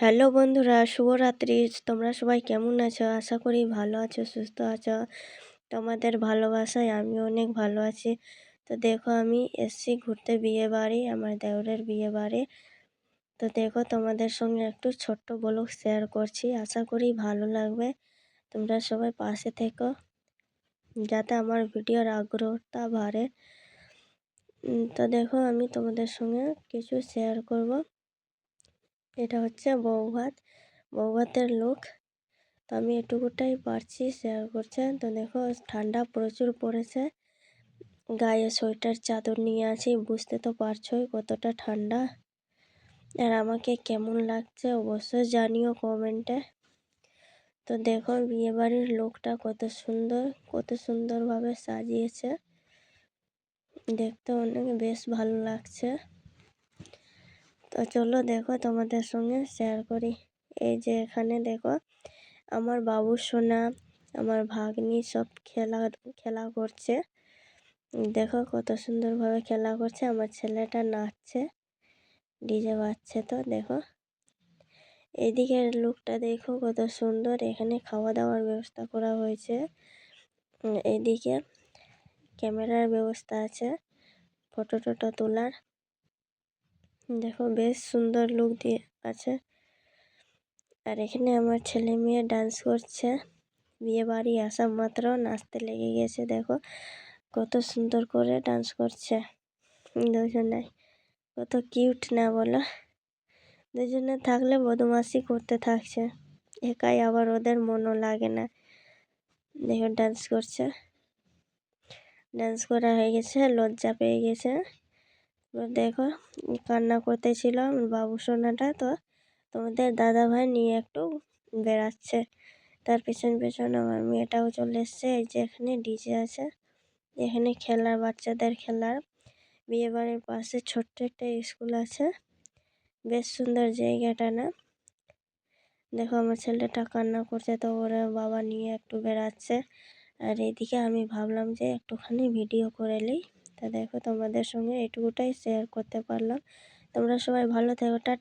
Hello বন্ধুরা, শুভরাত্রি। তোমরা সবাই কেমন আছো? আশা করি ভালো আছো, সুস্থ আছো। তোমাদের ভালোবাসায় আমি অনেক ভালো আছি। তো দেখো, আমি এসছি ঘুরতে বিয়ে বাড়ি, আমার দেওরের বিয়ে বাড়ি। তো দেখো, তোমাদের সঙ্গে একটু ছোট্ট ব্লগ শেয়ার করছি। আশা করি ভালো লাগবে। তোমরা সবাই পাশে থেকো, যাতে আমার ভিডিওর আগ্রহটা বাড়ে। তো দেখো, আমি তোমাদের সঙ্গে কিছু শেয়ার করব। এটা হচ্ছে বউ ভাত বউ ভাতের লোক। তো আমি এটুকুটাই পারছি শেয়ার করছে তো দেখো, ঠান্ডা প্রচুর পড়েছে। গায়ে সোয়েটার, চাদর নিয়ে আছি। বুঝতে তো পারছোই কতটা ঠান্ডা। আর আমাকে কেমন লাগছে অবশ্যই জানিও কমেন্টে তো দেখো, বিয়েবাড়ির লোকটা কত সুন্দর, কত সুন্দরভাবে সাজিয়েছে। দেখতে অনেক বেশ ভালো লাগছে। তো চলো দেখো তোমাদের সঙ্গে শেয়ার করি। এই যে এখানে দেখো, আমার বাবু সোনা, আমার ভাগ্নি সব খেলা খেলা করছে। দেখো কত সুন্দরভাবে খেলা করছে, আমার ছেলেটা নাচছে ডিজে বাজছে তো, দেখো। এদিকের লুকটা দেখো কত সুন্দর, এখানে খাওয়া দাওয়ার ব্যবস্থা করা হয়েছে। এদিকে ক্যামেরার ব্যবস্থা আছে ফটো টটো তোলার। দেখো বেশ সুন্দর লুক দিয়ে আছে। আর এখানে আমার ছেলে মেয়ে ডান্স করছে। বিয়ে বাড়ি আসা মাত্র, নাচতে লেগে গেছে দেখো। কত সুন্দর করে ডান্স করছে দুজনে কত কিউট না বলো। দুজনে থাকলে বদমাশি করতে থাকছে। একাই আবার ওদের মনও লাগে না। দেখো ডান্স করছে। ডান্স করা হয়ে গেছে, লজ্জা পেয়ে গেছে। দেখো, কান্না করতেছিল বাবু সোনাটা তো। তোমাদের দাদা ভাই নিয়ে একটু বেড়াচ্ছে। তার পেছন পেছন আমার মেয়েটাও চলে এসছে, এই যে এখানে ডিজে আছে। এখানে খেলার, বাচ্চাদের খেলার। বিয়ে বাড়ির পাশে ছোট্ট একটা স্কুল আছে। বেশ সুন্দর জায়গাটা না? দেখো, আমার ছেলেটা কান্না করছে তো, ওরা বাবা নিয়ে একটু বেড়াচ্ছে। আর এদিকে আমি ভাবলাম যে একটুখানি ভিডিও করে নিই। তা দেখো তোমাদের সঙ্গে এটুকুটাই শেয়ার করতে পারলাম। তোমরা সবাই ভালো থেকো টাটা।